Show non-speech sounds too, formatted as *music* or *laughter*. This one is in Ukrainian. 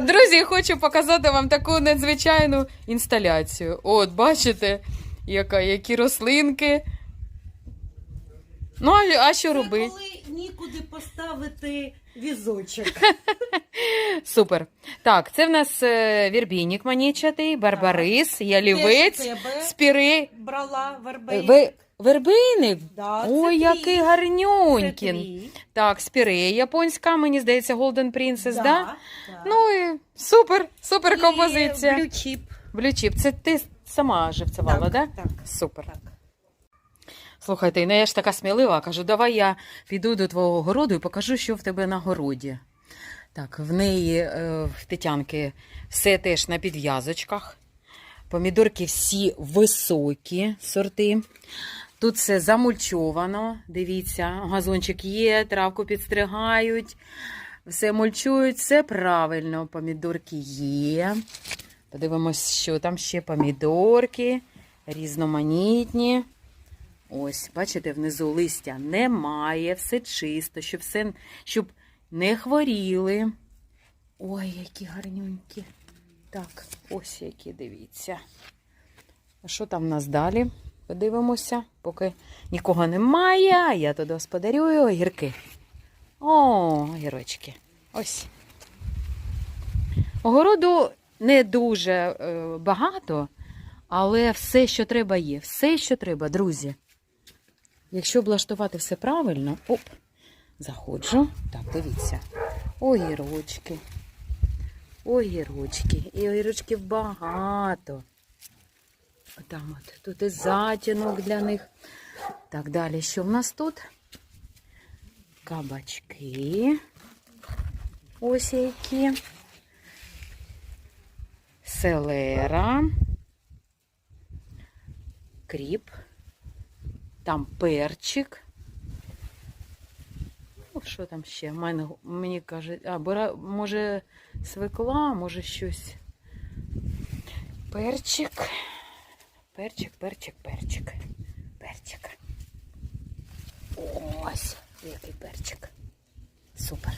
Друзі, хочу показати вам таку надзвичайну інсталяцію. От, бачите, яка, які рослинки. Ну, а, а що робити? коли нікуди поставити візочок. *laughs* Супер. Так, це в нас е, вірбійник манічатий, барбарис, ялівець, спіри. брала Е. Ви, вербийник? Да, це Ой, твій. який Це гарнюнькін. твій. Так, спірея японська, мені здається, Golden Princess, да? да? Ну і супер, супер І композиція. блючіп. Блючіп, це ти сама живцевала, Так, да? так. Супер. Так. Слухайте, ну я ж така смілива, кажу, давай я піду до твого городу і покажу, що в тебе на городі. Так, в неї, е, в Тетянки, все теж на підв'язочках. Помідорки всі високі сорти. Тут все замульчовано. Дивіться, газончик є, травку підстригають, все мульчують, все правильно. Помідорки є. Подивимось, що там ще помідорки, різноманітні. Ось, бачите, внизу листя немає, все чисто, щоб, все, щоб не хворіли. Ой, які гарнюнькі. Так, ось які, дивіться. А що там в нас далі? Подивимося, поки нікого немає, я тут господарюю огірки. О, огірочки. Ось. Огороду не дуже е, багато, але все, що треба, є. Все, що треба, друзі. Якщо облаштувати все правильно, оп, заходжу. Так, дивіться. Огірочки. Огірочки. І огірочків багато. Там от, тут і затінок для них. Так, далі, що в нас тут? Кабачки. Ось які. Селера. Кріп. Там перчик. Ну, що там ще? Мене, мені кажуть, а, бора, може свекла, може щось. Перчик. Перчик, перчик, перчик. Перчик. Ось, який перчик. Супер.